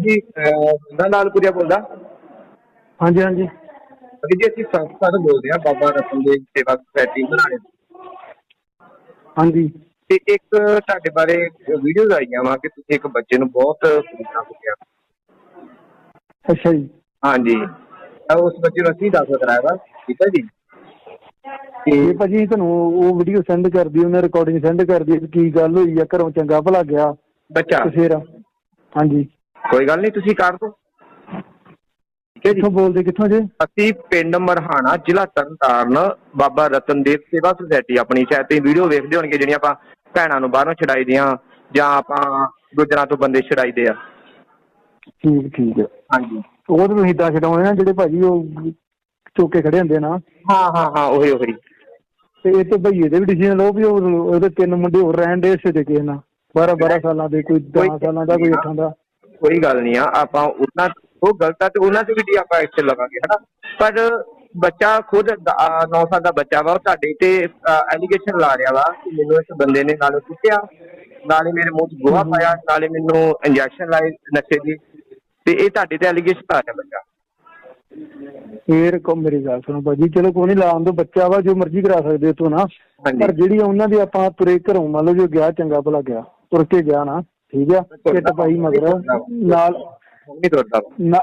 ਜੀ ਮੈਂ ਲਾਲਪੁਰੀਆ ਬੋਲਦਾ। ਹਾਂਜੀ ਹਾਂਜੀ। ਅਭੀ ਜੀ ਅਸੀਂ ਸੰਸਥਾ ਤੋਂ ਬੋਲਦੇ ਹਾਂ ਬਾਬਾ ਰਤਨ ਦੇਵ ਸੇਵਾ ਸੁਸਾਇਟੀ ਬਣਾਣੇ ਹਾਂਜੀ। ਤੇ ਇੱਕ ਤੁਹਾਡੇ ਬਾਰੇ ਵੀਡੀਓਜ਼ ਆਈਆਂ ਵਾ ਕਿ ਤੁਸੀਂ ਇੱਕ ਬੱਚੇ ਨੂੰ ਬਹੁਤ ਕੁੱਟਿਆ ਕੁੱਟਿਆ ਅੱਛਾ ਜੀ। ਹਾਂਜੀ। ਤਾਂ ਉਸ ਬੱਚੇ ਨੂੰ ਅਸੀਂ ਦਾਖਲ ਕਰਾਇਆ ਵਾ ਠੀਕ ਹੈ ਜੀ? ਇਹ ਭਾਜੀ ਤੁਹਾਨੂੰ ਉਹ ਵੀਡੀਓ ਸੈਂਡ ਕਰਦੀ ਉਹਨੇ ਰਿਕਾਰਡਿੰਗ ਸੈਂਡ ਕਰਦੀ ਵੀ ਕੀ ਗੱਲ ਹੋਈ ਆ ਘਰੋਂ ਚੰਗਾ ਭਲਾ ਗਿਆ। ਬੱਚਾ। ਤੇ ਫਿਰ ਹਾਂਜੀ। ਕੋਈ ਗੱਲ ਨਹੀਂ ਤੁਸੀਂ ਕਰ ਦਿਓ ਠੀਕ ਹੈ ਜੀ। ਕਿੱਥੋਂ ਬੋਲਦੇ ਕਿੱਥੋਂ ਜੇ? ਅਸੀਂ ਪਿੰਡ ਮਰਹਾਣਾ ਜ਼ਿਲ੍ਹਾ ਤਰਨਤਾਰਨ ਬਾਬਾ ਰਤਨਦੇਵ ਸੇਵਾ ਸੁਸਾਇਟੀ ਆਪਣੀ ਸ਼ਾਇਦ ਤੁਸੀਂ ਵੀਡੀਓ ਵੇਖਦੇ ਹੋਣਗੇ ਜਿਹੜੀਆਂ ਆਪਾਂ ਭੈਣਾਂ ਨੂੰ ਬਾਹਰੋਂ ਛਡਾਈ ਦੀਆਂ ਜਾਂ ਆਪਾਂ ਗੁਜਰਾਂ ਤੋਂ ਬੰਦੇ ਛਡਾਈਦੇ ਆ। ਠੀਕ ਠੀਕ ਹੈ। ਹਾਂਜੀ। ਉਹ ਤਾਂ ਤੁਸੀਂ ਇਦਾਂ ਛਡਾਉਣੇ ਆ ਜਿਹੜੇ ਭਾਜੀ ਉਹ ਚੋਕੇ ਖੜੇ ਹੁੰਦੇ ਨਾ। ਹਾਂ ਹਾਂ ਹਾਂ ਉਹੀ ਉਹੀ। ਤੇ ਇਹ ਤੇ ਭਈਏ ਦੇ ਵੀ ਡਿਸੀਜਨ ਲਓ ਵੀ ਉਹ ਉਹਦੇ ਤਿੰਨ ਮੁੰਡੇ ਹੋਰ ਰਹਿਣ ਦੇ ਇਸੇ ਦੇ ਕਿਸੇ ਨਾਲ। 12 12 ਸਾਲਾਂ ਦੇ ਕੋਈ 10 ਸਾਲਾਂ ਦਾ ਕੋਈ 8 ਦਾ। ਕੋਈ ਗੱਲ ਨਹੀਂ ਆ ਆਪਾਂ ਉਹਨਾਂ ਉਹ ਗਲਤ ਆ ਤੇ ਉਹਨਾਂ ਤੇ ਵੀ ਡੀ ਆਪਾਂ ਐਕਸ਼ਨ ਲਵਾਂਗੇ ਹਨਾ? ਪਰ ਬੱਚਾ ਖੁਦ 9 ਸਾਲ ਦਾ ਬੱਚਾ ਵਾ ਉਹ ਤੁਹਾਡੇ ਤੇ ਐਲੀਗੇਸ਼ਨ ਲਾ ਰਿਹਾ ਵਾ ਕਿ ਮੈਨੂੰ ਇਸ ਬੰਦੇ ਨੇ ਨਾਲੇ ਕੁੱਟਿਆ ਨਾਲੇ ਮੇਰੇ ਮੂੰਹ 'ਚ ਗੋਹਾ ਪਾਇਆ ਨਾਲੇ ਮੈਨੂੰ ਇੰਜੈਕਸ਼ਨ ਲਾਏ ਨਸ਼ੇ ਦੀ ਤੇ ਇਹ ਤੁਹਾਡੇ ਤੇ ਐਲੀਗੇਸ਼ਨ ਲਾ ਰਿਹਾ ਬੱਚਾ। ਫੇਰ ਕੋ ਮੇਰੀ ਗੱਲ ਸੁਣੋ ਭਾਜੀ ਚਲੋ ਕੋਈ ਨਹੀਂ ਲਾਉਣ ਦੋ ਬੱਚਾ ਵਾ ਜੋ ਮਰਜ਼ੀ ਕਰਾ ਸਕਦੇ ਤੂੰ ਨਾ। ਪਰ ਜਿਹੜੀ ਉਹਨਾਂ ਦੀ ਆਪਾਂ ਤੁਰੇ ਘਰੋਂ ਮੰਨ ਲਓ ਜੋ ਗਿਆ ਚੰਗਾ ਭਲਾ ਗਿਆ ਤੁਰ ਕੇ ਗਿਆ ਨਾ ਠੀਕ ਆ? ਕਿੱਟ ਪਾਈ ਮਗਰ। ਨਾਲ ਨਹੀਂ ਤੁਰਦਾ। ਨਾ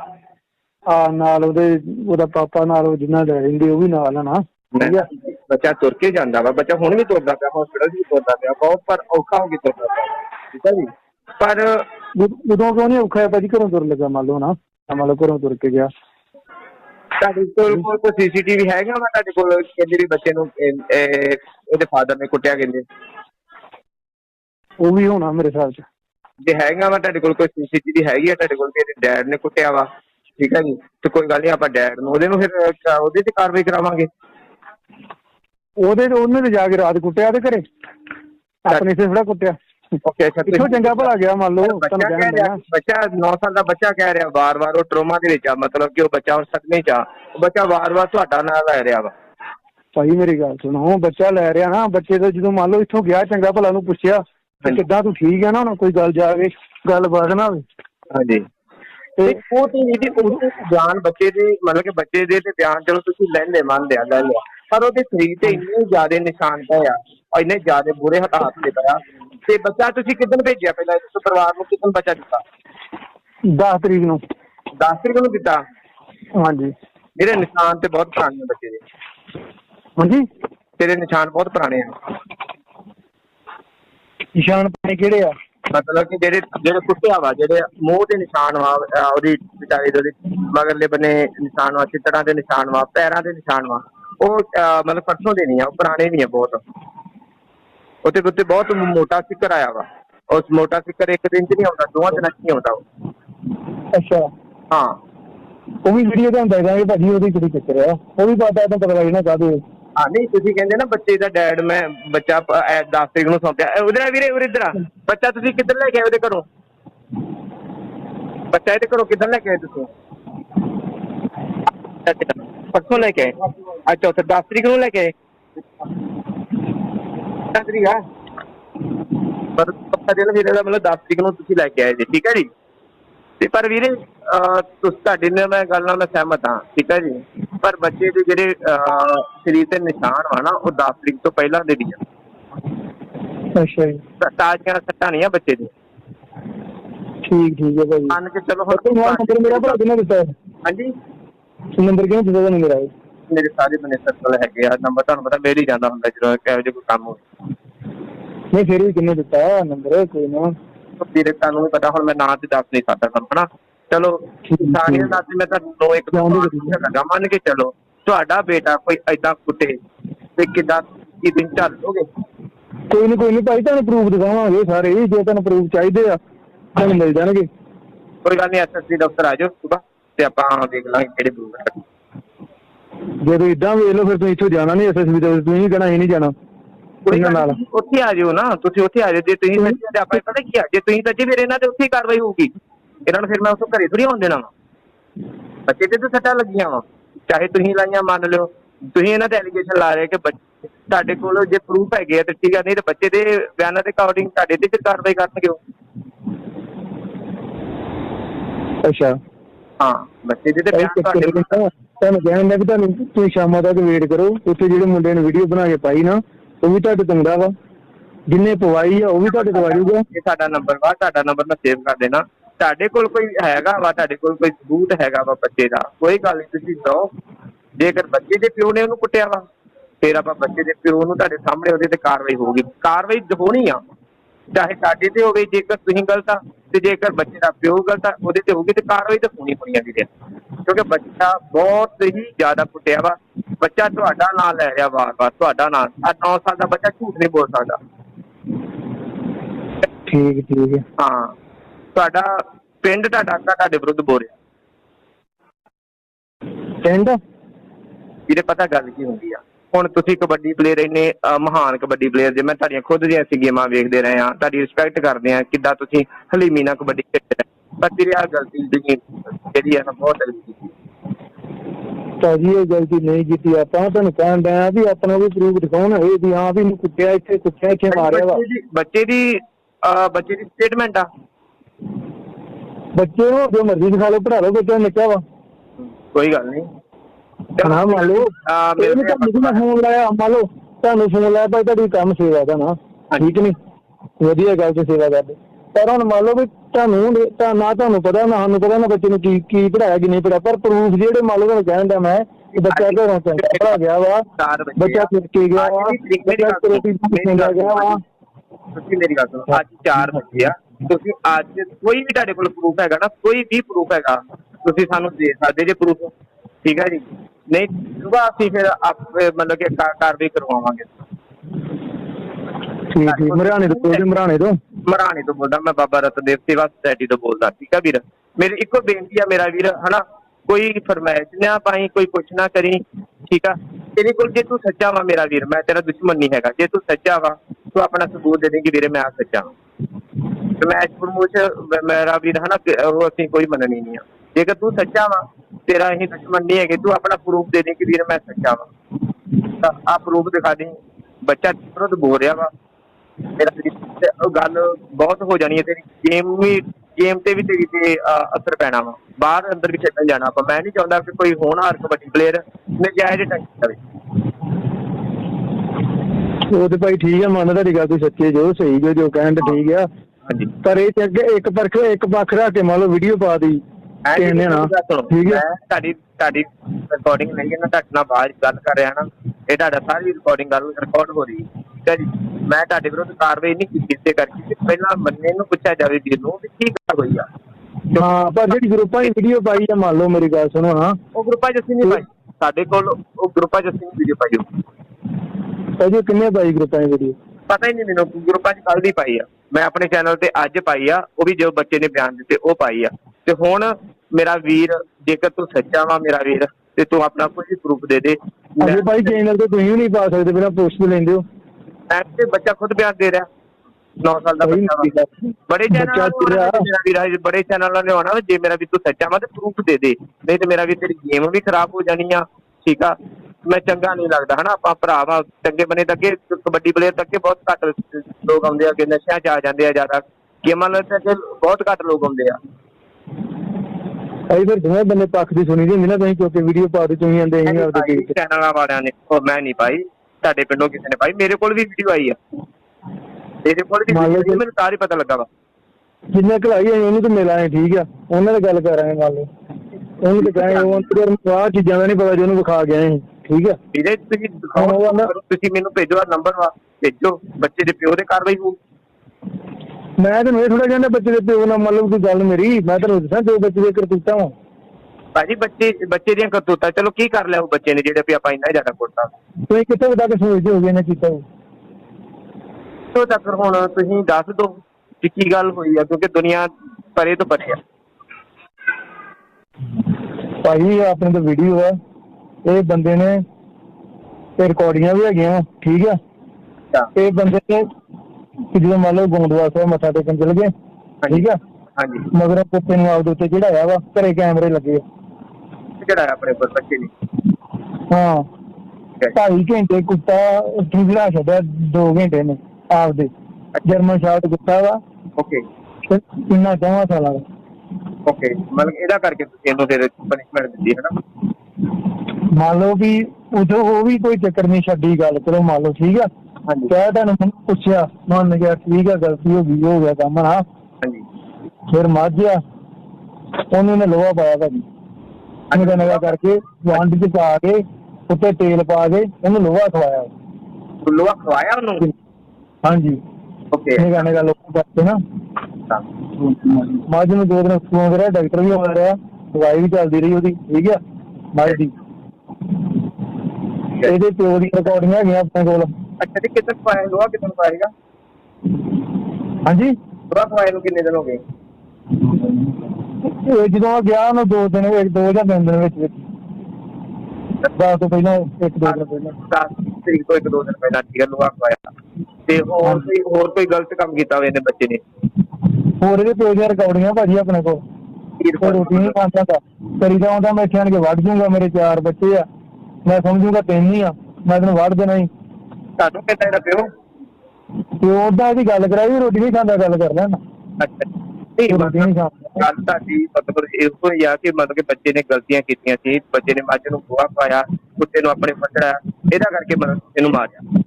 ਆ ਨਾਲ ਉਹਦੇ ਉਹਦਾ ਪਾਪਾ ਨਾਲ ਉਹ ਜਿੰਨਾ ਲੈ ਰਹਿੰਦੇ ਉਹ ਵੀ ਨਾਲ ਆ ਨਾ। ਠੀਕ ਆ? ਬੱਚਾ ਤੁਰ ਕੇ ਜਾਂਦਾ ਵਾ। ਬੱਚਾ ਹੁਣ ਵੀ ਤੁਰਦਾ ਪਿਆ ਹਸਪੀਟਲ ਵੀ ਤੁਰਦਾ ਪਿਆ। ਬਹੁਤ ਪਰ ਔਖਾ ਹੋ ਕੇ ਤੁਰਦਾ ਪਿਆ। ਠੀਕ ਹੈ ਜੀ? ਪਰ ਉਦ- ਕਿਉਂ ਨਹੀਂ ਔਖਾ ਹੈ ਭਾਜੀ ਘਰੋਂ ਤੁਰ ਲੱਗਾ ਮੰਨ ਲਓ ਨਾ। ਆ ਮੰਨ ਲਓ ਘਰੋਂ ਤੁਰ ਕੇ ਗਿਆ। ਤੁਹਾਡੇ ਕੋਲ ਕੋਈ ਸੀਸੀਟੀਵੀ ਹੈਗਾ ਵਾ? ਤੁਹਾਡੇ ਕੋਲ ਕਹਿੰਦੇ ਵੀ ਬੱਚੇ ਨੂੰ ਇਹ- ਇਹ ਉਹਦੇ ਫਾਦਰ ਨੇ ਕੁੱਟਿਆ ਕਹਿੰਦੇ ਉਹ ਵੀ ਹੋਣਾ ਮੇਰੇ ਹਿਸਾਬ ਚ। ਜੇ ਹੈਗਾ ਵਾ ਤੁਹਾਡੇ ਕੋਲ ਕੋਈ ਸੀਸੀਟੀਵੀ ਹੈਗੀ ਆ ਤੁਹਾਡੇ ਕੋਲ ਕਿ ਇਹਦੇ ਡੈਡ ਨੇ ਕੁੱਟਿਆ ਵਾ ਠੀਕ ਹੈ ਜੀ? ਤੇ ਕੋਈ ਗੱਲ ਨਹੀਂ ਆਪਾਂ ਡੈਡ ਨੂੰ ਉਹਦੇ ਨੂੰ ਫਿਰ ਅਹ, ਉਹਦੇ ਤੇ ਕਾਰਵਾਈ ਕਰਾਵਾਂਗੇ। ਉਹਦੇ ਉਹਨੇ ਤੇ ਜਾ ਕੇ ਰਾਤ ਕੁੱਟਿਆ ਤੇ ਘਰੇ? ਆਪਣੇ ਸੇ ਥੋੜਾ ਕੁੱਟਿਆ। ਓਕੇ ਅੱਛਾ ਕਿੱਥੋਂ ਚੰਗਾ ਭਲਾ ਗਿਆ ਮੰਨ ਲਓ ਬੱਚਾ ਤੁਹਾਨੂੰ ਕਹਿ ਕਹਿੰਦੇ ਰਿਹਾ ਨਾ ਬੱਚਾ 9 ਸਾਲ ਦਾ ਬੱਚਾ ਕਹਿ ਰਿਹਾ ਵਾਰ-ਵਾਰ ਉਹ ਟਰੋਮਾ ਦੇ ਵਿੱਚ ਆ ਮਤਲਬ ਕਿ ਉਹ ਬੱਚਾ ਹੁਣ ਸਦਮੇ ਚ ਆ। ਉਹ ਬੱਚਾ ਵਾਰ-ਵਾਰ ਤੁਹਾਡਾ ਨਾਂ ਲੈ ਰਿਹਾ ਵਾ। ਭਾਈ ਮੇਰੀ ਗੱਲ ਸੁਣੋ ਬੱਚਾ ਲੈ ਰਿਹਾ ਨਾ ਬੱਚੇ ਤੋਂ ਜਦੋਂ ਮੰਨ ਲਓ ਇੱਥੋਂ ਗਿਆ ਚੰਗਾ ਭਲਾ ਨੂੰ ਪੁੱਛਿਆ ਹਾਂਜੀ। ਕਿੱਦਾਂ ਤੂੰ ਠੀਕ ਹੈ ਨਾ ਹੁਣ ਕੋਈ ਗੱਲ ਜਾਵੇ ਗੱਲ ਬਾਤ ਨਾ ਹੋਵੇ? ਹਾਂਜੀ। ਤੇ ਉਹ ਤੇ ਇਹਦੀ ਉਹਦੇ ਬਿਆਨ ਬੱਚੇ ਦੇ ਮਤਲਬ ਕਿ ਬੱਚੇ ਦੇ ਤੇ ਬਿਆਨ ਚਲੋ ਤੁਸੀਂ ਲੈ ਲੈ ਮੰਨ ਲਿਆ ਲੈ ਲਿਆ ਪਰ ਉਹਦੇ ਸਰੀਰ ਤੇ ਇੰਨੇ ਜ਼ਿਆਦਾ ਨਿਸ਼ਾਨ ਪਏ ਆ ਔਰ ਇੰਨੇ ਜ਼ਿਆਦਾ ਬੁਰੇ ਹਾਲਾਤ ਤੇ ਪਿਆ ਤੇ ਬੱਚਾ ਤੁਸੀਂ ਕਿਦਨ ਭੇਜਿਆ ਪਹਿਲਾਂ ਇਸ ਪਰਿਵਾਰ ਨੂੰ? ਕਿਦਨ ਬੱਚਾ ਦਿੱਤਾ? 10 ਤਰੀਕ ਨੂੰ। 10 ਤਰੀਕ ਨੂੰ ਦਿੱਤਾ? ਹਾਂਜੀ। ਮੇਰੇ ਨਿਸ਼ਾਨ ਤੇ ਬਹੁਤ ਪੁਰਾਣੇ ਆ ਬੱਚੇ ਦੇ। ਹਾਂਜੀ? ਤੇਰੇ ਨਿਸ਼ਾਨ ਬਹੁਤ ਪੁਰਾਣੇ ਆ। ਨਿਸ਼ਾਨ ਪਾਣੇ ਕਿਹੜੇ ਆ? ਮਤਲਬ ਕਿ ਜਿਹੜੇ ਜਿਹੜੇ ਕੁੱਟਿਆ ਵਾ ਜਿਹੜੇ ਮੂੰਹ ਦੇ ਨਿਸ਼ਾਨ ਵਾ ਅਹ ਉਹਦੀ ਵਿਚਾਰੇ ਦੇ ਉਹਦੇ ਮਗਰਲੇ ਬੰਨੇ ਨਿਸ਼ਾਨ ਵਾ ਚਿੱਤੜਾਂ ਦੇ ਨਿਸ਼ਾਨ ਵਾ ਪੈਰਾਂ ਦੇ ਨਿਸ਼ਾਨ ਵਾ ਉਹ ਅਹ ਮਤਲਬ ਪਰਸੋਂ ਦੇ ਨਹੀਂ ਆ ਉਹ ਪੁਰਾਣੇ ਨਹੀਂ ਆ ਬਹੁਤ। ਉੱਤੇ ਉੱਤੇ ਬਹੁਤ ਮੋਟਾ ਸਿੱਕਰ ਆਇਆ ਵਾ। ਉਸ ਮੋਟਾ ਸਿੱਕਰ ਇੱਕ ਦਿਨ ਚ ਨਹੀਂ ਆਉਂਦਾ ਦੋਵਾਂ ਦਿਨਾਂ ਚ ਨਹੀਂ ਆਉਂਦਾ ਉਹ। ਅੱਛਾ। ਹਾਂ। ਉਹ ਵੀ ਵੀਡੀਓ ਤੁਹਾਨੂੰ ਦੱਸ ਦਾਂਗੇ ਭਾਜੀ ਉਹਦੀ ਕਿਹੜੀ ਚੱਕਰ ਆ। ਉਹ ਵੀ ਪਤਾ ਤਾਂ ਪਤਾ ਲੱਗ ਨਾ ਕਾਹਦੇ ਹਾਂ ਨਹੀਂ ਤੁਸੀਂ ਕਹਿੰਦੇ ਨਾ ਬੱਚੇ ਦਾ ਡੈਡ ਮੈਂ ਬੱਚਾ 10 ਤਰੀਕ ਨੂੰ ਸੌਂਪਿਆ। ਇਹ ਉਹਦੇ ਨਾਲ ਵੀਰੇ ਉਰੇ ਇੱਧਰ ਆ। ਬੱਚਾ ਤੁਸੀਂ ਕਿੱਧਰ ਲੈ ਕੇ ਆਏ ਉਹਦੇ ਘਰੋਂ? ਬੱਚਾ ਇਹਦੇ ਘਰੋਂ ਕਿੱਧਰ ਲੈ ਕੇ ਆਏ ਤੁਸੀਂ? ਅੱਛਾ, ਪਰਸੋਂ ਲੈ ਕੇ ਆਏ। ਅੱਛਾ ਉੱਥੇ 10 ਤਰੀਕ ਨੂੰ ਲੈ ਕੇ ਆਏ। 10 ਤਰੀਕ ਆ? ਪਰ ਪੱਕਾ ਦੇ ਵੀਰੇ ਦਾ ਮਤਲਬ 10 ਤਰੀਕ ਨੂੰ ਤੁਸੀਂ ਲੈ ਕੇ ਆਏ ਜੀ ਠੀਕ ਹੈ ਜੀ? ਤੇ ਪਰ ਵੀਰੇ ਤੁਸੀਂ ਤੁਹਾਡੇ ਨਾਲ ਮੈਂ ਗੱਲ ਨਾਲ ਮੈਂ ਸਹਿਮਤ ਹਾਂ ਠੀਕ ਹੈ ਜੀ? ਪਰ ਬੱਚੇ ਦੇ ਜਿਹੜੇ ਸਰੀਰ ਤੇ ਨਿਸ਼ਾਨ ਵਾ ਨਾ ਉਹ 10 ਤਰੀਕ ਤੋਂ ਪਹਿਲਾਂ ਦੇ ਦੀ ਆ ਅੱਛਾ ਜੀ। ਤਾਜ਼ੀਆਂ ਸੱਟਾਂ ਨਹੀਂ ਆ ਬੱਚੇ ਦੇ। ਠੀਕ ਠੀਕ ਹੈ ਭਾਜੀ ਮੰਨ ਕੇ ਚਲੋ ਹੁਣ ਤੇ ਮੇਰਾ ਨੰਬਰ ਮੇਰਾ ਭਰਾ ਦਿੱਤਾ ਹੈ? ਹਾਂਜੀ। ਨੰਬਰ ਕਿਹਨੇ ਦਿੱਤਾ ਤੁਹਾਨੂੰ ਮੇਰਾ? ਮੇਰੇ ਸਾਰੇ ਬਨੇ ਸਰਕਲ ਹੈਗੇ ਆ। ਨੰਬਰ ਤੁਹਾਨੂੰ ਪਤਾ ਮੇਲ ਹੀ ਜਾਂਦਾ ਹੁੰਦਾ ਜਦੋਂ ਕਿਹੋ ਜਿਹਾ ਕੋਈ ਕੰਮ ਹੋਵੇ। ਨਹੀਂ ਫਿਰ ਵੀ ਕਿੰਨੇ ਦਿੱਤਾ? ਨੰਬਰ ਕੋਈ ਨਾ। ਵੀਰੇ ਤੁਹਾਨੂੰ ਵੀ ਪਤਾ ਹੁਣ ਮੈਂ ਨਾਂ ਤੇ ਦੱਸ ਨਹੀਂ ਸਕਦਾ ਤੁਹਾਨੂੰ ਹਨਾ? ਚਲੋ। ਸਾਰੀਆਂ ਤੇ ਮੈਂ ਤੁਹਾਨੂੰ ਇੱਕ ਦੋ ਵਾਰ ਤੁਸੀਂ। ਪੁੱਛਿਆ ਮੰਨ ਕੇ ਚਲੋ ਤੁਹਾਡਾ ਬੇਟਾ ਕੋਈ ਐਦਾਂ ਕੁੱਟੇ ਤੇ ਕਿਦਾਂ ਕੀ ਦਿਨ ਚੱਲੋਗੇ ਕੋਈ ਨਹੀਂ ਕੋਈ ਨਹੀਂ ਭਾਈ ਤੁਹਾਨੂੰ ਪ੍ਰੂਫ ਦਿਖਾਵਾਂਗੇ ਸਾਰੇ ਹੀ, ਜੇ ਤੁਹਾਨੂੰ ਪ੍ਰੂਫ ਚਾਹੀਦੇ ਆ ਤੁਹਾਨੂੰ ਮਿਲ ਜਾਣਗੇ ਕੋਈ ਗੱਲ ਨਹੀਂ ਐਸਐਸਪੀ ਦਫ਼ਤਰ ਆ ਜਾਓ ਸੁਬਾ ਤੇ ਆਪਾਂ ਦੇਖ ਲਾਂਗੇ ਕਿਹੜੇ ਬਲੂ ਜੇ ਤੁਸੀਂ ਇਦਾਂ ਵੇਖ ਲਓ ਫਿਰ ਤੁਸੀਂ ਇੱਥੋਂ ਜਾਣਾ ਨਹੀਂ ਐਸਐਸਬੀ ਤੇ ਤੁਸੀਂ ਨਹੀਂ ਕਹਿਣਾ ਇਹ ਨਹੀਂ ਜਾਣਾ ਗੱਲ ਨਾਲ ਉੱਥੇ ਆ ਜਾਓ ਨਾ ਤੁਸੀਂ ਉੱਥੇ ਆ ਜਾਓ ਜੇ ਤੁਸੀਂ। ਸੱਚੇ ਤੇ ਆਪਾਂ ਪਤਾ ਕੀ ਆ ਜੇ ਤੁਸੀਂ ਸੱਚੇ ਫਿਰ ਇਹਨਾਂ ਤੇ ਉੱਥੇ ਹੀ ਕਾਰਵਾਈ ਹੋਊਗੀ ਇਹਨਾਂ ਨੂੰ ਫਿਰ ਮੈਂ ਉਸੋਂ ਘਰੇ ਥੋੜੀ ਆਉਣ ਦੇਣਾ ਵਾ। ਬੱਚੇ ਤੇ ਤਾਂ ਸੱਟਾਂ ਲੱਗੀਆਂ ਵਾ। ਚਾਹੇ ਤੁਸੀਂ ਲਾਈਆਂ ਮੰਨ ਲਿਓ ਤੁਸੀਂ ਇਹਨਾਂ ਤੇ ਐਲੀਗੇਸ਼ਨ ਲਾ ਰਹੇ ਕਿ ਬੱਚੇ ਤੁਹਾਡੇ ਕੋਲ ਜੇ ਪ੍ਰੂਫ ਹੈਗੇ ਆ ਤੇ ਠੀਕ ਆ ਨਹੀਂ ਤੇ ਬੱਚੇ ਦੇ ਬਿਆਨਾਂ ਦੇ ਅਕੋਰਡਿੰਗ ਤੁਹਾਡੇ ਤੇ ਫਿਰ ਕਾਰਵਾਈ ਕਰਨਗੇ ਉਹ। ਅੱਛਾ। ਹਾਂ ਬੱਚੇ ਦੇ ਤੇ ਬਿਆਨ ਤੁਹਾਡੇ ਤੁਹਾਨੂੰ ਕਹਿਣ ਦਾ ਵੀ ਤੁਹਾਨੂੰ ਤੁਸੀਂ ਸ਼ਾਮਾਂ ਤੱਕ ਵੇਟ ਕਰੋ। ਉੱਥੇ ਜਿਹੜੇ ਮੁੰਡੇ ਨੇ ਵੀਡੀਓ ਬਣਾ ਕੇ ਪਾਈ ਨਾ ਉਹ ਵੀ ਤੁਹਾਡੇ ਤੁੰਗਦਾ ਵਾ। ਜਿੰਨੇ ਪਵਾਈ ਆ ਉਹ ਵੀ ਤੁਹਾਡੇ ਦਵਾਜੂਗਾ ਇਹ ਸਾਡਾ ਨੰਬਰ ਵਾ ਤੁਹਾਡਾ ਨੰਬਰ ਮੈਂ ਸੇਵ ਕਰ ਦੇਣਾ। ਤੁਹਾਡੇ ਕੋਲ ਕੋਈ ਹੈਗਾ ਵਾ ਤੁਹਾਡੇ ਕੋਲ ਕੋਈ ਸਬੂਤ ਹੈਗਾ ਵਾ ਬੱਚੇ ਦਾ? ਕੋਈ ਗੱਲ ਨਹੀਂ ਤੁਸੀਂ ਦਿਓ ਜੇਕਰ ਬੱਚੇ ਦੇ ਪਿਓ ਨੇ ਉਹਨੂੰ ਕੁੱਟਿਆ ਵਾ ਫਿਰ ਆਪਾਂ ਬੱਚੇ ਦੇ ਪਿਓ ਨੂੰ ਤੁਹਾਡੇ ਸਾਹਮਣੇ ਉਹਦੇ ਤੇ ਕਾਰਵਾਈ ਹੋਊਗੀ। ਕਾਰਵਾਈ ਹੋਣੀ ਆ। ਚਾਹੇ ਸਾਡੇ ਤੇ ਹੋਵੇ ਜੇਕਰ ਤੁਸੀਂ ਗਲਤ ਆ ਤੇ ਜੇਕਰ ਬੱਚੇ ਦਾ ਪਿਓ ਗਲਤ ਆ ਉਹਦੇ ਤੇ ਹੋਊਗੀ ਤੇ ਕਾਰਵਾਈ ਤਾਂ ਹੋਣੀ ਹੋਣੀ ਆ ਵੀਰੇ ਕਿਉਂਕਿ ਬੱਚਾ ਬਹੁਤ ਹੀ ਜ਼ਿਆਦਾ ਕੁੱਟਿਆ ਵਾ। ਬੱਚਾ ਤੁਹਾਡਾ ਨਾਂ ਲੈ ਰਿਹਾ ਵਾਰ-ਵਾਰ ਤੁਹਾਡਾ ਨਾਂ। ਆ 9 ਸਾਲ ਦਾ ਬੱਚਾ ਝੂਠ ਨਹੀਂ ਬੋਲ ਸਕਦਾ। ਠੀਕ ਠੀਕ ਹਾਂ। ਤੁਹਾਡਾ ਪਿੰਡ ਤੁਹਾਡਾ ਤੁਹਾਡੇ ਵਿਰੁੱਧ ਬੋਲ ਰਿਹਾ। ਪਿੰਡ? ਜਿਹਦੇ ਪਤਾ ਗੱਲ ਕੀ ਹੁੰਦੀ ਆ। ਹੁਣ ਤੁਸੀਂ ਕਬੱਡੀ ਪਲੇਅਰ ਇੰਨੇ ਅਹ, ਮਹਾਨ ਕਬੱਡੀ ਪਲੇਅਰ ਜੇ ਮੈਂ ਤੁਹਾਡੀਆਂ ਖੁਦ ਦੀਆਂ ਅਸੀਂ ਗੇਮਾਂ ਵੇਖਦੇ ਰਹੇ ਆ ਤੁਹਾਡੀ ਰਿਸਪੈਕਟ ਕਰਦੇ ਆ ਕਿੱਦਾਂ ਤੁਸੀਂ ਹਲੀਮੀ ਨਾਲ ਕਬੱਡੀ ਖੇਡਦੇ ਰਹੇ ਪਰ ਤੇਰੀ ਆ ਗਲਤੀ ਜਿਹੜੀ ਜਿਹੜੀ ਆ ਨਾ ਬਹੁਤ ਗਲਤੀ ਕੀਤੀ। ਭਾਜੀ ਇਹ ਗਲਤੀ ਨਹੀਂ ਕੀਤੀ ਆਪਾਂ ਤੁਹਾਨੂੰ ਕਹਿਣ ਦਾ ਵੀ ਆਪਣਾ ਵੀ ਪ੍ਰੂਫ ਦਿਖਾਉਣ ਇਹ ਵੀ ਹਾਂ ਵੀ ਇਹਨੂੰ ਕੁੱਟਿਆ ਇੱਥੇ ਕੁੱਟਿਆ ਇੱਥੇ ਮਾਰਿਆ ਵਾ। ਬੱਚੇ ਦੀ- ਬੱਚੇ ਦੀ ਅਹ, ਬੱਚੇ ਦੀ ਸਟੇਟਮੈਂਟ ਆ। ਬੱਚੇ ਨੂੰ ਜੋ ਮਰਜ਼ੀ ਦਿਖਾ ਲਓ ਪੜਾ ਲਓ ਬੱਚਾ ਨਿੱਕਾ ਵਾ। ਕੋਈ ਗੱਲ ਨਹੀਂ। ਨਾ ਮੰਨ ਲਓ। ਆ ਇਹ ਵੀ ਤੁਹਾਨੂੰ ਫੋਨ ਲਾਇਆ ਮੰਨ ਲਓ। ਤੁਹਾਨੂੰ ਫੋਨ ਲਾਇਆ ਭਾਈ ਤੁਹਾਡੀ ਕੰਮ ਸੇਵਾ ਦਾ ਨਾ। ਠੀਕ ਨਹੀਂ? ਵਧੀਆ ਗੱਲ ਤੇ ਸੇਵਾ ਕਰਦੇ। ਪਰ ਹੁਣ ਮੰਨ ਲਓ ਵੀ ਤੁਹਾਨੂੰ ਤਾਂ ਨਾ ਤੁਹਾਨੂੰ ਪਤਾ ਨਾ ਸਾਨੂੰ ਪਤਾ ਨਾ ਬੱਚੇ ਨੂੰ ਕੀ ਕੀ ਪੜਾਇਆ ਕੀ ਨਹੀਂ ਪੜਾਇਆ ਪਰ ਪ੍ਰੂਫ ਜਿਹੜੇ ਮੰਨ ਲਓ ਤੁਹਾਨੂੰ ਕਹਿਣ ਦਾ ਮੈਂ ਕਿ ਬੱਚਾ ਘਰੋਂ ਚੰਗਾ ਪੜਾ ਗਿਆ ਵਾ। ਬੱਚੇ। ਫਿਰ ਕੇ ਗਿਆ ਵਾ। ਮੇਰੀ ਬੱਚਾ ਮੇਰੀ ਗੱਲ ਗਿਆ ਵਾ। ਤੁਸੀਂ ਮੇਰੀ ਗੱਲ ਸੁਣੋ। ਅੱਜ ਚਾਰ ਬੱਚੇ ਆ। ਤੁਸੀਂ ਅੱਜ ਕੋਈ ਵੀ ਤੁਹਾਡੇ ਕੋਲ ਪ੍ਰੂਫ ਹੈਗਾ ਨਾ ਕੋਈ ਵੀ ਪ੍ਰੂਫ ਹੈਗਾ ਤੁਸੀਂ ਸਾਨੂੰ ਦੇ ਸਕਦੇ ਜੇ ਪ੍ਰੂਫ ਠੀਕ ਹੈ ਜੀ? ਨਹੀਂ ਸੁਬਾ ਅਸੀਂ ਫਿਰ ਆਪ ਮਤਲਬ ਕਿ ਕਾਰਵਾਈ ਕਰਵਾਵਾਂਗੇ। ਠੀਕ ਠੀਕ। ਮਰਾਣੇ ਤੋਂ ਕੋਈ ਮਰਾਣੇ ਤੋਂ? ਮਰਾਣੇ ਤੋਂ ਬੋਲਦਾ ਮੈਂ ਬਾਬਾ ਰਤਨਦੇਵ ਸੇਵਾ ਸੁਸਾਇਟੀ ਤੋਂ ਬੋਲਦਾ ਠੀਕ ਆ ਵੀਰ? ਮੇਰੀ ਇੱਕੋ ਬੇਨਤੀ ਆ ਮੇਰਾ ਵੀਰ ਹਨਾ? ਕੋਈ ਫਰਮਾਇਸ਼ ਨਾ ਪਾਈ ਕੋਈ ਕੁਛ ਨਾ ਕਰੀ ਠੀਕ ਆ? ਤੇਰੇ ਕੋਲ ਜੇ ਤੂੰ ਸੱਚਾ ਵਾ ਮੇਰਾ ਵੀਰ ਮੈਂ ਤੇਰਾ ਦੁਸ਼ਮਣ ਨਹੀਂ ਹੈਗਾ। ਜੇ ਤੂੰ ਸੱਚਾ ਵਾ ਤੂੰ ਆਪਣਾ ਸਬੂਤ ਦੇ ਦੇ ਕਿ ਵੀਰੇ ਮੈਂ ਆ ਸੱਚਾ ਹਾਂ ਮੈਚ ਪ੍ਰਮੋਸ਼ਨ ਮੇਰਾ ਵੀਰ ਹਨਾ ਉਹ ਅਸੀਂ ਕੋਈ ਮੰਨਣੀ ਨਹੀਂ ਆ। ਜੇਕਰ ਤੂੰ ਸੱਚਾ ਵਾ, ਤੇਰਾ ਅਸੀਂ ਦੁਸ਼ਮਣ ਨਹੀਂ ਹੈਗੇ, ਤੂੰ ਆਪਣਾ ਪ੍ਰੂਫ ਦੇ ਦੇ ਕਿ ਵੀਰ ਮੈਂ ਸੱਚਾ ਵਾ। ਤਾਂ ਆ ਪ੍ਰੂਫ ਦਿਖਾ ਦੇ। ਬੱਚਾ ਵਿਰੁੱਧ ਬੋਲ ਰਿਹਾ ਵਾ। ਮੇਰਾ ਗੱਲ ਬਹੁਤ ਹੋ ਜਾਣੀ ਹੈ ਤੇਰੀ। ਗੇਮ ਵੀ ਗੇਮ ਤੇ ਵੀ ਤੇਰੀ ਤੇ ਅਸਰ ਪੈਣਾ ਵਾ। ਬਾਹਰ ਅੰਦਰ ਵੀ ਖੇਡਣ ਜਾਣਾ ਆਪਾਂ। ਮੈਂ ਨਹੀਂ ਚਾਹੁੰਦਾ ਕਿ ਕੋਈ ਹੋਣਹਾਰ ਕਬੱਡੀ ਪਲੇਅਰ ਨਜਾਇਜ਼ ਟੱਚ ਕਰੇ। ਉਹ ਤੇ ਭਾਈ ਠੀਕ ਹੈ ਮੰਨਦਾ ਤੁਹਾਡੀ ਗੱਲ ਤੁਸੀਂ ਸੱਚੇ, ਜੋ ਸਹੀ ਜੋ ਜੋ ਕਹਿਣ ਤੇ ਠੀਕ ਆ। ਹਾਂਜੀ। ਪਰ ਇਹ ਤੇ ਅੱਗੇ ਇੱਕ ਪਰਖ ਇੱਕ ਪੱਖ ਰੱਖ ਕੇ ਮੰਨ ਲਓ ਵੀਡੀਓ ਪਾ ਦੀ ਕਿਸੇ ਨੇ ਠੀਕ ਹੈ? ਮੈਂ ਤੁਹਾਡੀ ਤੁਹਾਡੀ ਰਿਕਾਰਡਿੰਗ ਨਹੀਂ ਹੈ ਨਾ ਤੁਹਾਡੇ ਨਾਲ ਬਾਅਦ 'ਚ ਗੱਲ ਕਰ ਰਿਹਾ ਨਾ। ਇਹ ਤੁਹਾਡਾ ਸਾਰੀ ਰਿਕਾਰਡਿੰਗ ਗੱਲ ਰਿਕਾਰਡ ਹੋ ਰਹੀ ਹੈ। ਠੀਕ ਹੈ ਜੀ? ਮੈਂ ਤੁਹਾਡੇ ਵਿਰੁੱਧ ਕਾਰਵਾਈ ਨਹੀਂ ਕੀਤੀ ਇਸੇ ਕਰਕੇ ਪਹਿਲਾਂ ਮੰਨੇ ਨੂੰ ਪੁੱਛਿਆ ਜਾਵੇ ਵੀਰ ਨੂੰ ਵੀ ਕੀ ਗੱਲ ਹੋਈ ਆ। ਹਾਂ ਪਰ ਜਿਹੜੀ ਗਰੁੱਪਾਂ ਦੀ ਵੀਡੀਓ ਪਾਈ ਆ ਮੰਨ ਲਓ ਮੇਰੀ ਗੱਲ ਸੁਣੋ ਹਾਂ ਉਹ ਗਰੁੱਪਾਂ 'ਚ ਅਸੀਂ ਨਹੀਂ ਪਾਈ। ਸਾਡੇ ਕੋਲ ਉਹ ਗਰੁੱਪਾਂ 'ਚ ਅਸੀਂ ਵੀਡੀਓ ਪਾਈ। ਹੋਈ। ਭਾਜੀ ਕਿੰਨੇ ਪਾਈ ਗਰੁੱਪਾਂ ਦੀ ਵੀਡੀਓ ਪਤਾ ਹੀ ਨਹੀਂ ਮੈਨੂੰ ਗਰੁੱਪਾਂ 'ਚ ਕੱਲ ਦੀ ਪਾਈ ਆ। ਮੈਂ ਆਪਣੇ ਚੈਨਲ ਤੇ ਅੱਜ ਪਾਈ ਆ ਉਹ ਵੀ ਜੋ ਬੱਚੇ ਨੇ ਬਿਆਨ ਦਿੱਤੇ ਉਹ ਪਾਈ ਆ। ਤੇ ਹੁਣ ਮੇਰਾ ਵੀਰ ਜੇਕਰ ਤੂੰ ਸੱਚਾ ਵਾ ਮੇਰਾ ਵੀਰ ਤੇ ਤੂੰ ਆਪਣਾ ਕੋਈ ਪ੍ਰੂਫ ਦੇ ਦੇ। ਅਜੇ ਭਾਈ ਚੈਨਲ ਤੇ ਤੁਸੀਂ ਵੀ ਨਹੀਂ ਪਾ ਸਕਦੇ ਬਿਨਾਂ ਪੋਸਟ ਤੇ ਲੈਂਦੇ ਹੋ। ਮੈਂ ਤੇ ਬੱਚਾ ਖੁਦ ਬਿਆਨ ਦੇ ਰਿਹਾ। 9 ਸਾਲ ਦਾ ਬੱਚਾ। ਬੜੇ ਚੈਨਲਾਂ ਮੇਰਾ ਵੀਰ ਆ, ਬੜੇ ਚੈਨਲਾਂ ਨੇ ਆਉਣਾ ਜੇ ਮੇਰਾ ਵੀ ਤੂੰ ਸੱਚਾ ਵਾ ਤੇ ਪ੍ਰੂਫ ਦੇ ਦੇ। ਨਹੀਂ ਤੇ ਮੇਰਾ ਵੀ ਤੇਰੀ ਗੇਮ ਵੀ ਖਰਾਬ ਹੋ ਜਾਣੀ ਆ ਠੀਕ ਆ? ਮੈਂ ਚੰਗਾ ਨਹੀਂ ਲੱਗਦਾ ਹਨਾ? ਆਪਾਂ ਭਰਾ ਵਾ ਚੰਗੇ ਬਨੇ ਤੱਕ ਕਬੱਡੀ ਪਲੇਅਰ ਕੇ ਬਹੁਤ ਘੱਟ ਲੋਕ ਆਉਂਦੇ ਆ ਕਿ ਨਸ਼ਿਆਂ 'ਚ ਆ ਜਾਂਦੇ ਆ ਜ਼ਿਆਦਾ। ਗੇਮਾਂ ਨਾਲ ਤਾਂ ਬਹੁਤ ਘੱਟ ਲੋਕ ਆਉਂਦੇ ਆ। ਭਾਈ ਫਿਰ ਦੋਵੇਂ ਬੰਦੇ ਪੱਖ ਦੀ ਸੁਣੀ ਹੁੰਦੀ ਨਾ ਤੁਸੀਂ ਕਿਉਂਕਿ ਵੀਡੀਓ ਪਾ ਦੇ ਚੁਣੀ ਜਾਂਦੇ ਅਸੀਂ ਆਪਦੇ ਤੇ ਚੈਨਲਾਂ ਵਾਲਿਆਂ ਨੇ ਉਹ ਮੈਂ ਨਹੀਂ ਪਾਈ ਤੁਹਾਡੇ ਪਿੰਡੋਂ ਕਿਸੇ ਨੇ ਪਾਈ ਮੇਰੇ ਕੋਲ ਵੀ ਵੀਡੀਓ ਆਈ ਆ। ਮੇਰੇ ਕੋਲ ਵੀ ਮੰਨ ਲਓ video ਆਈ, ਕਿ- ਮੈਨੂੰ ਸਾਰੀ ਪਤਾ ਲੱਗਾ ਵਾ। ਜਿੰਨੇ ਕਲਾਈ ਆਈ ਉਹਨੂੰ ਤਾਂ ਮਿਲਾਂਗੇ ਠੀਕ ਆ। ਉਹਨਾਂ ਨਾਲ ਗੱਲ ਕਰਾਂਗੇ ਮੰਨ ਲਓ। ਉਹਨੂੰ ਤਾਂ ਕਹਾਂਗੇ ਉਹ ਅੰਤਰ ਆਹ ਚੀਜ਼ਾਂ ਦਾ ਨਹੀਂ ਪਤਾ ਜਿਹਨੂੰ ਵਿਖਾ ਗਿਆ ਅਸੀਂ ਠੀਕ ਆ? ਵੀਰੇ ਤੁਸੀਂ ਹਾਂ, ਦਿਖਾਓ ਤੁਸੀਂ ਮੈਨੂੰ ਭੇਜੋ ਆ ਨੰਬਰ ਵਾ ਭੇਜੋ ਬੱਚੇ ਦੇ ਪਿਓ ਦੇ ਕਾਰਵਾਈ ਹੋਊ। ਮੈਂ ਤੈਨੂੰ ਇਹ ਥੋੜਾ ਕਹਿੰਦਾ ਬੱਚੇ ਦੇ ਪਿਓ ਨਾਲ ਮਤਲਬ ਕੋਈ ਗੱਲ ਮੇਰੀ ਮੈਂ ਤੈਨੂੰ ਦੱਸਾਂ ਜੋ ਬੱਚੇ ਦੇ ਕਰਤੂਤਾਂ ਵਾ। ਭਾਜੀ ਬੱਚੇ ਬੱਚੇ ਦੀਆਂ ਕਰਤੂਤਾਂ ਚਲੋ ਕੀ ਕਰ ਲਿਆ ਉਹ ਬੱਚੇ ਨੇ ਜਿਹੜੇ ਵੀ ਆਪਾਂ ਇੰਨਾ ਜ਼ਿਆਦਾ ਕੁੱਟਦਾ ਤੁਸੀਂ ਕਿੱਥੇ ਤੱਕ ਸੋਚਦੇ ਹੋਗੇ ਨਾ ਕੀਤਾ ਹੋਊ? ਤੋਂ ਤੱਕ ਹੁਣ ਤੁਸੀਂ ਦੱਸ ਦਿਓ ਕਿ ਕੀ ਗੱਲ ਹੋਈ ਆ ਕਿਉਂਕਿ ਦੁਨੀਆ ਪਰੇ ਤੋਂ ਪਰੇ ਆ। ਭਾਈ ਇਹ ਆਪਣੇ ਤੋਂ ਵੀਡੀਓ ਆ। ਇਹ ਬੰਦੇ ਨੇ ਤੇ ਰਿਕਾਰਡਿੰਗਾਂ ਵੀ ਹੈਗੀਆਂ ਠੀਕ ਆ? ਇਹ ਬੰਦੇ ਨੇ ਕਿ ਜਦੋਂ ਮੰਨ ਲਓ ਗੋਂਦਵਾਲ ਸਾਹਿਬ ਮੱਥਾ ਟੇਕਣ ਚਲ ਗਏ ਠੀਕ ਆ? ਹਾਂਜੀ। ਮਗਰ ਕੁੱਤੇ ਨੂੰ ਆਪਦੇ ਉੱਤੇ ਚੜਾਇਆ ਵਾ ਘਰੇ ਕੈਮਰੇ ਲੱਗੇ ਆ। ਕਿਹੜਾ ਹੈ ਆਪਣੇ ਕੋਲ ਬੱਚੇ ਨੇ ਹਾਂ। ਢਾਈ ਘੰਟੇ ਕੁੱਤਾ ਉੱਥੇ ਜਿਹੜਾ ਛੱਡਿਆ 2 ਘੰਟੇ ਨੇ ਆਪਦੇ। ਜਰਮਨ ਸ਼ਾਰਟ ਕੁੱਤਾ ਵਾ। ਓਕੇ ਕਿੰਨਾ ਚਾਹਾਂ ਸਾਲਾਂ ਦਾ। ਓਕੇ ਮਤਲਬ ਇਹਦਾ ਕਰਕੇ ਤੁਸੀਂ ਇਹਨੂੰ ਫਿਰ ਪਨਿਸ਼ਮੈਂਟ ਦਿੱਤੀ ਹੈ ਨਾ? ਮੰਨ ਲਓ ਵੀ ਉਦੋਂ ਉਹ ਵੀ ਕੋਈ ਚੱਕਰ ਨਹੀਂ ਛੱਡੀ ਗੱਲ ਚਲੋ ਮੰਨ ਲਓ ਠੀਕ ਆ। ਹਾਂਜੀ। ਕਹਿ ਤੁਹਾਨੂੰ ਮੈਨੂੰ ਪੁੱਛਿਆ ਮੰਨ ਗਿਆ ਠੀਕ ਆ ਗਲਤੀ ਹੋ ਗਈ ਹੋ ਗਿਆ ਕੰਮ ਨਾ। ਹਾਂਜੀ। ਫਿਰ ਮੱਝ ਆ ਉਹਨੂੰ ਨੇ ਲੋਹਾ ਪਾਇਆ ਭਾਜੀ ਨਿਗਾ ਨਿਗਾ ਕਰਕੇ ਵੰਡ ਚ ਪਾ ਕੇ ਉੱਤੇ ਤੇਲ ਪਾ ਕੇ ਉਹਨੂੰ ਲੋਹਾ ਖਵਾਇਆ। ਲੋਹਾ ਖਵਾਇਆ ਉਹਨੂੰ? ਹਾਂਜੀ। ਓਕੇ। ਨਿਗਾ ਨਿਗਾ ਲੋਹਾ ਕਰਕੇ ਨਾ। ਮੱਝ ਨੂੰ ਦੋ ਦਿਨ ਫੋਨ ਕਰਿਆ ਡਾਕਟਰ ਵੀ ਆ ਰਿਹਾ ਦਵਾਈ ਵੀ ਚੱਲਦੀ ਰਹੀ ਉਹਦੀ ਠੀਕ ਆ। ਮੱਝ ਦੀ। ਇਹਦੇ ਪਿਓ ਦੀ ਰਿਕਾਰਡਿੰਗ ਹੈਗੀਆਂ ਆਪਣੇ ਕੋਲ। ਅੱਛਾ ਤੇ ਕਿਤਨ ਖਵਾਇਆ ਲੋਹਾ ਕਿਤਨ ਖਵਾਏਗਾ ਹਾਂਜੀ? ਲੋਹਾ ਖਵਾਏ ਨੂੰ ਕਿੰਨੇ ਦਿਨ ਹੋ ਗਏ? ਇਹ ਜਦੋਂ ਗਿਆ ਉਹਨੂੰ ਦੋ ਦਿਨ ਇੱਕ ਦੋ ਜਾਂ ਤਿੰਨ ਦਿਨ ਵਿੱਚ ਵਿੱਚ। ਦਸ ਤੋਂ ਪਹਿਲਾਂ ਇੱਕ ਦੋ ਦਿਨ ਪਹਿਲਾਂ। 10 ਤਰੀਕ ਤੋਂ ਇੱਕ ਦੋ ਦਿਨ ਪਹਿਲਾਂ ਠੀਕ ਹੈ ਲੋਹਾ ਖਵਾਇਆ ਤੇ ਹੋਰ ਕੋਈ ਹੋਰ ਕੋਈ ਗਲਤ ਕੰਮ ਕੀਤਾ ਹੋਵੇ ਇਹਨੇ ਬੱਚੇ ਨੇ? ਹੋਰ ਇਹਦੇ ਪਿਓ ਦੀਆਂ ਰਿਕਾਰਡਿੰਗਾਂ ਭਾਜੀ ਆਪਣੇ ਕੋਲ। ਰੋਟੀ ਨਹੀਂ ਖਾਂਦਾ ਤਾ ਕਰੀਦਾ ਹੁੰਦਾ ਮੈਂ ਇੱਥੇ ਆਣ ਕੇ ਵੱਢ ਜੂੰਗਾ ਮੇਰੇ ਚਾਰ ਬੱਚੇ ਆ। ਮੈਂ ਸਮਝੂਗਾ ਤਿੰਨ ਹੀ ਆ ਮੈਂ ਤੈਨੂੰ ਵੱਢ ਦੇਣਾ ਹੀ ਤੁਹਾਨੂੰ ਕਿੰਨਾ ਇਹਦਾ ਪਿਓ? ਤੇ ਉਹਦਾ ਇਹਦੀ ਗੱਲ ਕਰਾਈ ਵੀ ਰੋਟੀ ਨਹੀਂ ਖਾਂਦਾ ਗੱਲ ਕਰ ਲੈਣਾ। ਅੱਛਾ। ਨਹੀਂ ਰੋਟੀ ਨਹੀਂ ਮਤਲਬ ਖਾਂਦਾ। ਗੱਲ ਤੁਹਾਡੀ ਮਤਲਬ ਇਹ ਹੋਈ ਆ ਕਿ ਮਤਲਬ ਕਿ ਬੱਚੇ ਨੇ ਗਲਤੀਆਂ ਕੀਤੀਆਂ ਸੀ ਬੱਚੇ ਨੇ ਮੱਝ ਨੂੰ ਗੋਹਾ ਪਾਇਆ ਕੁੱਤੇ ਨੂੰ ਆਪਣੇ ਫੜਿਆ ਇਹਦਾ ਕਰਕੇ ਮਤਲਬ ਇਹਨੂੰ ਮਾਰਿਆ।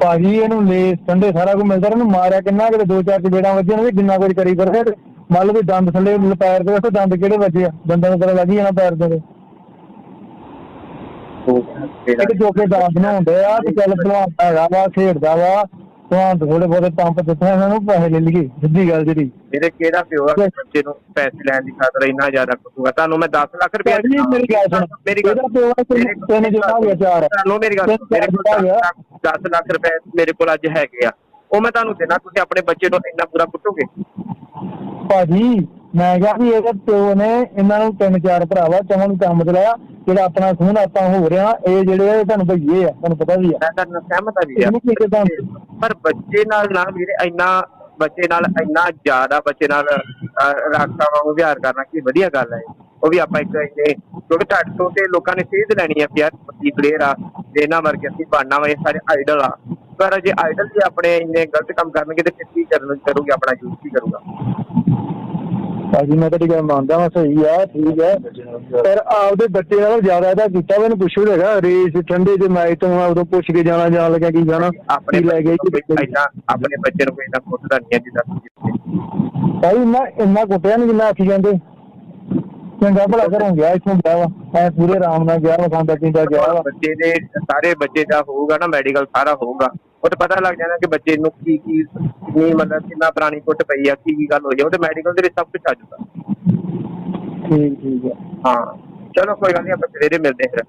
ਭਾਜੀ ਇਹਨੂੰ ਲੈ ਸੰਡੇ ਸਾਰਾ ਕੁਝ ਮਿਲਦਾ ਇਹਨੂੰ ਮਾਰਿਆ ਕਿੰਨਾ ਕਿਤੇ ਦੋ ਚਾਰ ਚਪੇੜਾਂ ਵੱਜੀਆਂ ਨੇ ਜਿੰਨਾ ਕੁਝ ਕਰੀ ਮੰਨ ਲਓ ਵੀ ਦੰਦ ਥੱਲੇ ਪੈਰ ਦੇ ਉੱਤੇ ਦੰਦ ਕਿਹੜੇ ਵੱਜੇ ਆ? ਦੰਦਾਂ ਨੂੰ ਪਤਾ ਲੱਗ ਹੀ ਜਾਣਾ ਪੈਰ ਦੇ ਇੱਕ ਜੋਕੇ ਦਾਸ ਬਣਾਉਂਦੇ ਆ ਤੇ ਚੱਲ ਭਲਵਾਨ ਹੈਗਾ ਵਾ ਖੇਡਦਾ ਵਾ। ਭਲਵਾਨ ਤੋਂ ਥੋੜੇ ਬਹੁਤੇ ਪੰਪ ਦਿੱਤੇ ਇਹਨਾਂ ਨੂੰ ਪੈਸੇ ਲੈ ਲਈਏ ਸਿੱਧੀ ਗੱਲ ਜਿਹੜੀ। ਮੇਰੇ ਕਿਹੜਾ ਪਿਓ ਆ? ਕਿ ਬੱਚੇ ਨੂੰ ਪੈਸੇ ਲੈਣ ਦੀ ਖਾਤਰ ਇੰਨਾ ਜ਼ਿਆਦਾ ਕੁੱਟੂਗਾ ਤੁਹਾਨੂੰ ਮੈਂ 10 ਲੱਖ ਰੁਪਏ ਮੇਰੀ ਗੱਲ ਸੁਣ। ਮੇਰੀ ਗੱਲ ਇਹਦਾ ਪਿਓ ਆ ਤਿੰਨ- ਜਿਹੜਾ ਹੋ ਚਾਰ ਤੁਹਾਨੂੰ ਮੇਰੀ ਗੱਲ ਮੇਰੇ ਕੋਲ ਜਿਹੜਾ ਹੋ ਗਿਆ 10 ਲੱਖ ਰੁਪਏ ਮੇਰੇ ਕੋਲ ਅੱਜ ਹੈਗੇ ਆ। ਉਹ ਮੈਂ ਤੁਹਾਨੂੰ ਦੇਣਾ ਤੁਸੀਂ ਆਪਣੇ ਬੱਚੇ ਨੂੰ ਇੰਨਾ ਪੂਰਾ ਕੁੱਟੋਗੇ? ਭਾਜੀ ਮੈਂ ਕਿਹਾ ਵੀ ਇਹਦੇ ਪਿਓ ਨੇ ਇਹਨਾਂ ਨੂੰ ਤਿੰਨ ਚਾਰ ਭਰਾਵਾ ਚਮਨ ਨੂੰ ਕੰਮ ਤੇ ਲਾਇਆ ਜਿਹੜਾ ਆਪਣਾ ਖੂਨ ਆਪਾਂ ਹੋ ਰਿਹਾ ਇਹ ਜਿਹੜੇ ਇਹ ਤੁਹਾਨੂੰ ਭਈਏ ਆ ਤੁਹਾਨੂੰ ਪਤਾ ਵੀ ਆ। ਮੈਂ ਤੁਹਾਨੂੰ ਸਹਿਮਤ ਆ ਵੀ ਆ। ਇਹਨੂੰ ਕੀ ਕਿਦਾਂ ਪਰ ਬੱਚੇ ਨਾਲ ਨਾ ਵੀਰੇ ਇੰਨਾ ਬੱਚੇ ਨਾਲ ਇੰਨਾ ਜ਼ਿਆਦਾ ਬੱਚੇ ਨਾਲ ਰਾਖਾ ਵਾਂਗ ਵਿਹਾਰ ਕਰਨਾ ਕੀ ਵਧੀਆ ਗੱਲ ਹੈ ਉਹ ਵੀ ਆਪਾਂ ਇੱਕ ਇੰਨੇ ਕਿਉਂਕਿ ਤੁਹਾਡੇ ਤੋਂ ਤੇ ਲੋਕਾਂ ਨੇ ਸੇਧ ਲੈਣੀ ਆ ਕਿ ਯਾਰ ਪੱਕੀ ਪਲੇਅਰ ਆ ਤੇ ਇਹਨਾਂ ਵਰਗੇ ਅਸੀਂ ਬਣਨਾ ਵਾ ਇਹ ਸਾਰੇ ਆਈਡਲ ਆ। ਪਰ ਜੇ ਆਈਡਲ ਵੀ ਆਪਣੇ ਇੰਨੇ ਗਲਤ ਕੰਮ ਕਰਨਗੇ ਤੇ ਕੀ ਕਰਨ ਕਰੂਗੇ ਆਪਣਾ ਯੂਜ਼ ਕੀ ਕਰੂਗਾ? ਭਾਜੀ ਮੈਂ ਤੁਹਾਡੀ ਗੱਲ ਮੰਨਦਾ ਹਾਂ ਸਹੀ ਆ ਠੀਕ ਹੈ ਪਰ ਆਪਦੇ ਬੱਚੇ ਨਾਲ ਜ਼ਿਆਦਾ ਇਹਦਾ ਕੀਤਾ ਵਾ ਇਹਨੂੰ ਪੁੱਛੋ ਹੈਗਾ ਰੇਸ ਠੰਡੇ ਦੇ ਮੈਚ ਤੋਂ ਆ ਉਦੋਂ ਪੁੱਛ ਕੇ ਜਾਣਾ ਜਾਣ ਲੱਗਿਆ ਕੀ ਜਾਣਾ ਆਪਣੇ ਲੈ ਗਏ। ਇੰਨਾ ਆਪਣੇ ਬੱਚੇ ਨੂੰ ਕੋਈ ਇੰਨਾ ਕੁੱਟਦਾ ਨਹੀਂ ਜਿੱਦਾਂ। ਭਾਈ ਇੰਨਾ ਇੰਨਾ ਕੁੱਟਿਆ ਨਹੀਂ ਜਿੰਨਾ ਆਖੀ ਜਾਂਦੇ ਚੰਗਾ ਭਲਾ ਘਰੋਂ ਗਿਆ ਇੱਥੋਂ ਗਿਆ ਵਾ। ਐ ਪੂਰੇ ਆਰਾਮ ਨਾਲ ਗਿਆ ਵਾ ਖਾਂਦਾ ਪੀਂਦਾ ਗਿਆ ਵਾ। ਬੱਚੇ ਦੇ ਸਾਰੇ ਬੱਚੇ ਦਾ ਹੋਊਗਾ ਨਾ ਮੈਡੀਕਲ ਸਾਰਾ ਹੋਊਗਾ। ਉਹ ਤੇ ਪਤਾ ਲੱਗ ਜਾਣਾ ਕਿ ਬੱਚੇ ਨੂੰ ਕੀ ਕੀ ਕਿੰਨੀ ਮਤਲਬ ਕਿੰਨਾ ਪੁਰਾਣੀ ਕੁੱਟ ਪਈ ਆ ਕੀ ਕੀ ਗੱਲ ਹੋਈ ਆ। ਉਹ ਤੇ ਮੈਡੀਕਲ ਦੇ ਵਿੱਚ ਸਭ ਕੁਝ ਆ ਜਾਊਗਾ। ਠੀਕ ਠੀਕ ਹੈ ਹਾਂ। ਚਲੋ ਕੋਈ ਗੱਲ ਨਹੀਂ ਆਪਾਂ ਸਵੇਰੇ ਮਿਲਦੇ ਹਾਂ ਫਿਰ।